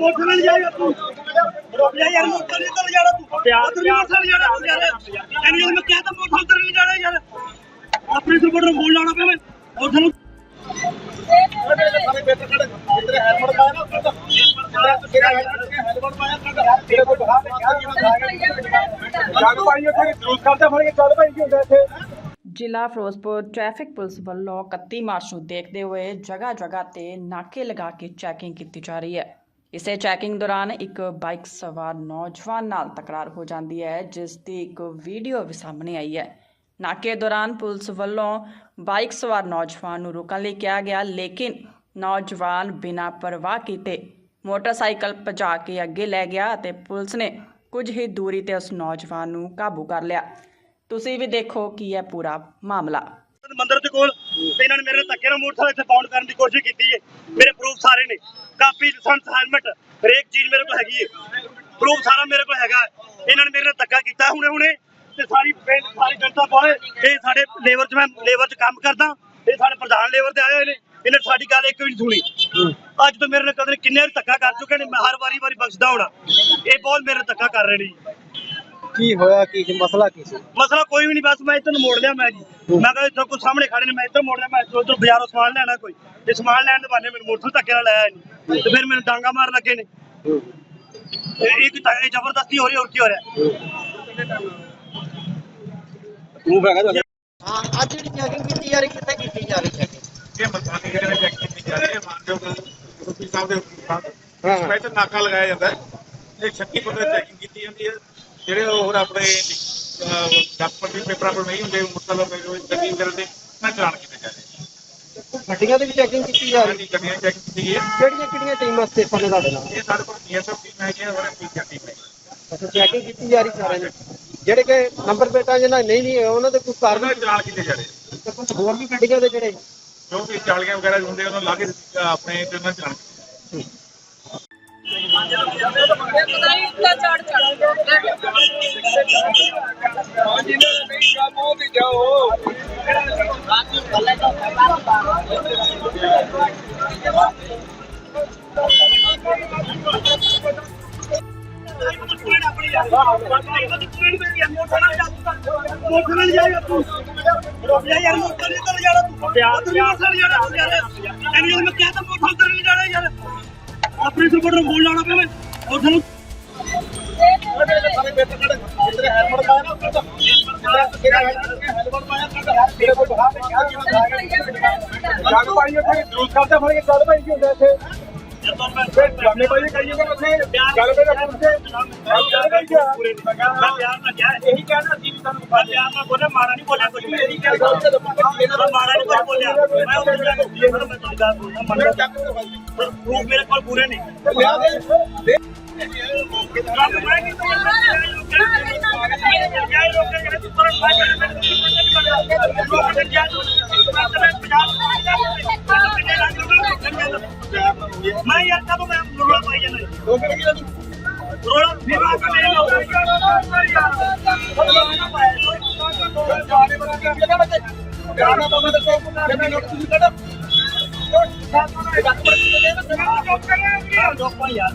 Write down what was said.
Motor ਨਾਲ ਜਾਏਗਾ ਤੂੰ ਰੁਕ ਜਾ ਯਾਰ ਮੋਟਰ ਨਹੀਂ ਕਰ ਜਾਣਾ ਤੂੰ ਉਧਰ ਨਹੀਂ ਮੋਟਰ ਜਾਣਾ ਤੂੰ ਯਾਰ ਇਹਨੂੰ ਜਦੋਂ ਮੈਂ ਕਹਿਤਾ ਮੋਟਰ ਉਧਰ ਨਹੀਂ ਜਾਣਾ ਯਾਰ ਆਪਣੇ ਸਰਪੋਰਟ ਨੂੰ ਫੋਨ ਲਾਉਣਾ ਪਿਆ ਮੈਂ ਮੋਟਰ ਨੂੰ ਜ਼ਿਲ੍ਹਾ ਫਿਰੋਜ਼ਪੁਰ ਟ੍ਰੈਫਿਕ ਪੁਲਿਸ ਵੱਲੋਂ 31 ਮਾਰਚ ਨੂੰ ਦੇਖਦੇ ਹੋਏ ਜਗ੍ਹਾ ਜਗ੍ਹਾ ਤੇ ਨਾਕੇ ਲਗਾ ਕੇ ਚੈਕਿੰਗ ਕੀਤੀ ਜਾ ਰਹੀ ਹੈ। ਇਸੇ ਚੈਕਿੰਗ ਦੌਰਾਨ ਇੱਕ ਬਾਈਕ ਸਵਾਰ ਨੌਜਵਾਨ ਨਾਲ ਤਕਰਾਰ ਹੋ ਜਾਂਦੀ ਹੈ, ਜਿਸ ਦੀ ਇੱਕ ਵੀਡੀਓ ਵੀ ਸਾਹਮਣੇ ਆਈ ਹੈ। ਨਾਕੇ ਦੌਰਾਨ ਪੁਲਿਸ ਵੱਲੋਂ ਬਾਈਕ ਸਵਾਰ ਨੌਜਵਾਨ ਨੂੰ ਰੋਕਣ ਲਈ ਕਿਹਾ ਗਿਆ, ਲੇਕਿਨ ਨੌਜਵਾਨ ਬਿਨਾਂ ਪਰਵਾਹ ਕੀਤੇ ਮੋਟਰਸਾਈਕਲ ਭਜਾ ਕੇ ਅੱਗੇ ਲੈ ਗਿਆ ਅਤੇ ਪੁਲਿਸ ਨੇ ਕੁਝ ਹੀ ਦੂਰੀ ਤੇ ਉਸ ਨੌਜਵਾਨ ਨੂੰ ਕਾਬੂ ਕਰ ਲਿਆ। ਤੁਸੀਂ ਵੀ ਦੇਖੋ ਕੀ ਹੈ ਪੂਰਾ ਮਾਮਲਾ। ਮੰਦਰ ਦੇ ਕੋਲ ਤੇ ਇਹਨਾਂ ਨੇ ਮੇਰੇ ਧੱਕੇ ਨਾਲ ਮੋਟਰਸਾਈਕਲ ਇੱਥੇ ਬਾਉਂਡ ਕਰਨ ਦੀ ਕੋਸ਼ਿਸ਼ ਕੀਤੀ ਹੈ ਮੇਰੇ ਪ੍ਰੂਫ ਸਾਰੇ ਨੇ। ਕਾਪੀ ਲਾਇਸੈਂਸ ਹੈਲਮਟ ਹਰੇਕ ਚੀਜ਼ ਮੇਰੇ ਕੋਲ ਹੈਗੀ ਹੈ ਪ੍ਰੂਫ ਸਾਰਾ ਮੇਰੇ ਕੋਲ ਹੈਗਾ। ਇਹਨਾਂ ਨੇ ਮੇਰੇ ਨਾਲ ਧੱਕਾ ਕੀਤਾ ਹੁਣੇ ਹੁਣੇ ਤੇ ਸਾਰੀ ਪਿੰਡ, ਸਾਰੀ ਜਨਤਾ ਕੋਲ ਇਹ ਸਾਡੇ ਲੇਬਰ 'ਚ ਮੈਂ ਲੇਬਰ 'ਚ ਕੰਮ ਕਰਦਾ। ਇਹ ਸਾਡੇ ਪ੍ਰਧਾਨ ਲੇਬਰ ਤੇ ਆਏ ਹੋਏ ਨੇ। ਇਹਨੇ ਸਾਡੀ ਗੱਲ ਇੱਕ ਵੀ ਨਹੀਂ ਸੁਣੀ। ਅੱਜ ਤੋਂ ਮੇਰੇ ਨਾਲ ਕਦੇ ਕਿੰਨੇ ਧੱਕਾ ਕਰ ਚੁੱਕੇ ਨੇ। ਮੈਂ ਹਰ ਵਾਰੀ ਵਾਰੀ ਬਖਸ਼ਦਾ ਹੋਣਾ। ਇਹ ਬਹੁਤ ਮੇਰੇ ਨਾਲ ਧੱਕਾ ਕਰ ਰਹੇ ਨੇ ਕੀ ਹੋਇਆ ਕੀ ਸੀ? ਮਸਲਾ ਕੀ ਸੀ? ਮਸਲਾ ਕੋਈ ਵੀ ਨਹੀਂ ਬਸ ਮੈਂ ਇੱਧਰ ਨੂੰ ਮੋੜ ਲਿਆ ਮੈਂ ਜੀ। ਮੈਂ ਕਿਹਾ ਇੱਥੋਂ ਕੋਈ ਸਾਹਮਣੇ ਖੜੇ ਨੇ ਮੈਂ ਇੱਧਰ ਮੋੜ ਲਿਆ ਮੈਂ ਉੱਧਰ ਬਾਜ਼ਾਰੋਂ ਸਮਾਨ ਲੈਣਾ ਕੋਈ। ਤੇ ਸਮਾਨ ਲੈਣ ਦੇ ਬਹਾਨੇ ਮੈਨੂੰ ਮੋਟਰ ਧੱਕੇ ਨਾਲ ਲਾਇਆ ਨਹੀਂ ਤੇ ਫਿਰ ਮੈਨੂੰ ਡਾਂਗਾ ਮਾਰ ਲੱਗੇ ਨੇ। ਇਹ ਇਹ ਕੀ ਤਾਂ- ਇਹ ਜ਼ਬਰਦਸਤੀ ਹੋ ਰਹੀ ਹੋਰ ਕੀ ਹੋ ਰਿਹਾ? ਪ੍ਰੂਫ ਹੈਗਾ ਤੁਹਾਡੇ? ਹਾਂ ਅੱਜ ਜਿਹੜੀ ਚੈਕਿੰਗ ਕੀਤੀ ਜਾ ਰਹੀ ਕਿੱਥੇ ਕੀਤੀ ਜਾ ਰਹੀ ਚੈਕਿੰਗ ਇਹ ਮਤਾਨੀ ਜਿਹੜੇ ਚੈੱਕ ਕੀਤੀ ਜਾ ਰਹੀ ਹੈ ਮਾਨਯੋਗ ਮੁਖੀ ਸਾਹਿਬ ਦੇ ਹੁਕਮਾਂ ਹਾਂ। ਸਪੈਸ਼ਲ ਨਾਕਾ ਲਗਾਇਆ ਜਾਂਦਾ ਹੈ। ਇਹ 36 ਫੁੱਟ ਦੀ ਚੈਕਿੰਗ ਕੀਤੀ ਜਾਂਦੀ ਹੈ। ਜਿਹੜੇ ਹੋਰ ਆਪਣੇ ਡਾਕੂਮੈਂਟ ਪੇਪਰਾਂ ਪਰ ਨਹੀਂ ਹੁੰਦੇ ਮਤਲਬ ਜੋ ਗੱਡੀ ਵਗੈਰਾ ਦੇ ਮੈਂ ਚਲਾਨ ਕੀਤੇ ਜਾ ਰਹੇ। ਗੱਡੀਆਂ ਦੀ ਵੀ ਚੈਕਿੰਗ ਕੀਤੀ ਜਾ ਰਹੀ ਗੱਡੀਆਂ ਚੈੱਕ ਕੀਤੀ ਗਈ ਹੈ। ਕਿਹੜੀਆਂ ਕਿਹੜੀਆਂ ਟੀਮਾਂ ਸਟੇਫਨ ਨੇ ਤੁਹਾਡੇ ਨਾਲ? ਇਹ ਸਾਡੇ ਕੋਲ ਡੀਐਸਐਫ ਟੀਮ ਹੈਗੀ ਹੈ ਹੋਰ ਪੀਸੀਆਰ ਟੀਮ ਹੈ ਅੱਛਾ ਚੈਕਿੰਗ ਕੀਤੀ ਜਾ ਰਹੀ ਸਾਰਿਆਂ ਦੀ ਜਿਹੜੇ ਕਿ ਨੰਬਰ ਪਲੇਟਾਂ ਜਿਹਨਾਂ ਨਹੀਂ ਨਹੀਂ ਉਹਨਾਂ ਦੇ ਕੋਈ ਕਾਰਨ? ਦੇ ਚਲਾਨ ਕੀਤੇ ਜਾ ਰਹੇ ਤੇ ਕੁਝ ਹੋਰ ਵੀ ਗੱਡੀਆਂ ਦੇ ਜਿਹੜੇ? ਜੋ ਵੀ ਚਾਲੀਆਂ ਵਗੈਰਾ ਹੁੰਦੇ ਉਹਨਾਂ ਲਾ ਕੇ ਅਹ, ਆਪਣੇ ਤੇ ਉਹਨਾਂ ਦੇ ਚਲਾਨ ਕੀਤੇ ਮੋਟਰ ਨਾਲ ਜਾਏਗਾ ਤੂੰ ਰੁਕ ਜਾ ਯਾਰ ਮੋਟਰ ਨਹੀਂ ਕਰ ਜਾਣਾ ਤੂੰ ਉਧਰ ਨਹੀਂ ਮੋਟਰ ਜਾਣਾ ਤੂੰ ਯਾਰ ਇਹਨੂੰ ਜਦੋਂ ਮੈਂ ਕਹਿਤਾ ਮੋਟਰ ਆਪਣੇ ਸਰਪੋਰਟ ਨੂੰ ਫੋਨ ਲਾਉਣਾ ਪਿਆ ਮੈਂ ਮੋਟਰ ਨੂੰ ਪਾਈ ਉੱਥੇ ਜਲੂਸ ਕਰਦੇ ਫੜ ਕੇ ਗੱਲ ਭਾਈ ਕੀ ਹੁੰਦਾ ਇੱਥੇ ਜਾਨੇ ਭਾਈ ਕਹੀਏ ਕਿ ਉੱਥੇ ਗੱਲ ਮੇਰਾ ਪੁੱਛੇ ਗੱਲ ਭਾਈ ਕੀ ਮੈਂ ਪਿਆਰ ਨਾਲ ਕਿਹਾ ਇਹੀ ਕਹਿਣਾ ਸੀ ਵੀ ਤੁਹਾਨੂੰ ਮੈਂ ਪਿਆਰ ਨਾਲ ਬੋਲਿਆ ਮਾੜਾ ਨਹੀਂ ਬੋਲਿਆ ਕੁਝ ਵੀ ਇਹੀ ਕਹਿਣਾ ਮੈਂ ਮਾੜਾ ਨਹੀਂ ਕੁਝ ਬੋਲਿਆ ਮੈਂ ਉਹ ਜਿਹੜਾ ਕਿ ਮੈਂ ਤੁਹਾਡੀ ਗੱਲ ਬੋਲਦਾ ਮੰਨਦਾ ਪਰ ਪ੍ਰੂਫ ਮੇਰੇ ਕੋਲ ਪੂਰੇ ਨੇ ਕੰਮ ਮੈਂ ਨਹੀਂ ਮੈਂ ਯਾਰ ਕਦੋਂ ਮੈਂ ਰੋਲਾ ਪਾਈ ਜਾਂਦਾ ਰੋਲਾ ਵੀ ਮੈਂ ਕਦੇ ਨਹੀਂ ਲੋਕਾਂ ਯਾਰ